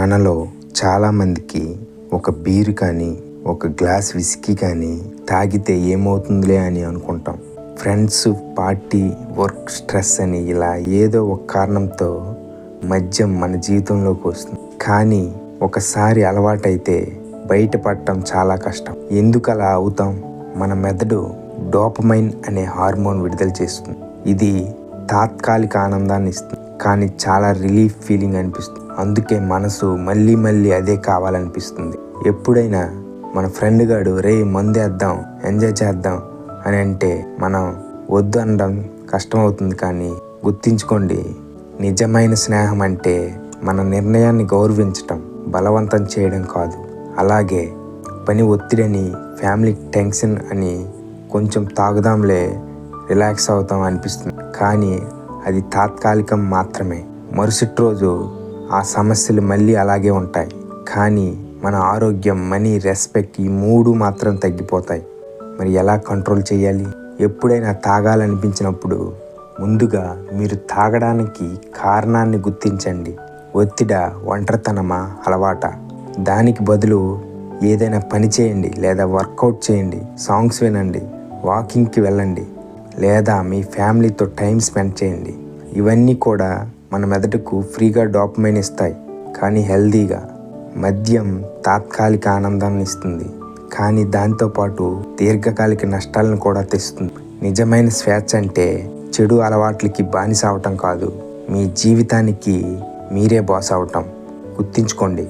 మనలో చాలామందికి ఒక బీరు కానీ ఒక గ్లాస్ విస్కీ కానీ తాగితే ఏమవుతుందిలే అని అనుకుంటాం. ఫ్రెండ్స్ పార్టీ వర్క్ స్ట్రెస్ అని ఇలా ఏదో ఒక కారణంతో మద్యం మన జీవితంలోకి వస్తుంది. కానీ ఒకసారి అలవాటైతే బయటపడటం చాలా కష్టం. ఎందుకు అలా అవుతాం? మన మెదడు డోపమైన్ అనే హార్మోన్ విడుదల చేస్తుంది. ఇది తాత్కాలిక ఆనందాన్ని ఇస్తుంది. కానీ చాలా రిలీఫ్ ఫీలింగ్ అనిపిస్తుంది. అందుకే మనసు మళ్ళీ మళ్ళీ అదే కావాలనిపిస్తుంది. ఎప్పుడైనా మన ఫ్రెండ్ గాడు రే మందేద్దాం ఎంజాయ్ చేద్దాం అని అంటే మనం వద్దు అనడం కష్టమవుతుంది కానీ గుర్తించుకోండి నిజమైన స్నేహం అంటే మన నిర్ణయాన్ని గౌరవించటం బలవంతం చేయడం కాదు. అలాగే పని ఒత్తిడని ఫ్యామిలీ టెన్షన్ అని కొంచెం తాగుదాంలే రిలాక్స్ అవుతాం అనిపిస్తుంది. కానీ అది తాత్కాలికం మాత్రమే. మరుసటి రోజు ఆ సమస్యలు మళ్ళీ అలాగే ఉంటాయి. కానీ మన ఆరోగ్యం మనీ రెస్పెక్ట్ ఈ మూడు మాత్రం తగ్గిపోతాయి. మరి ఎలా కంట్రోల్ చేయాలి? ఎప్పుడైనా తాగాలనిపించినప్పుడు ముందుగా మీరు తాగడానికి కారణాన్ని గుర్తించండి. ఒత్తిడ ఒంటరితనమా అలవాట? దానికి బదులు ఏదైనా పని చేయండి లేదా వర్కౌట్ చేయండి. సాంగ్స్ వినండి. వాకింగ్కి వెళ్ళండి. లేదా మీ ఫ్యామిలీతో టైం స్పెండ్ చేయండి. ఇవన్నీ కూడా మన మెదడుకు ఫ్రీగా డాపమైన్ ఇస్తాయి కానీ హెల్దీగా. మద్యం తాత్కాలిక ఆనందాన్ని ఇస్తుంది కానీ దాంతోపాటు దీర్ఘకాలిక నష్టాలను కూడా తెస్తుంది. నిజమైన స్వేచ్ఛ అంటే చెడు అలవాట్లకి బానిస అవటం కాదు మీ జీవితానికి మీరే బాస్ అవటం. గుర్తించుకోండి.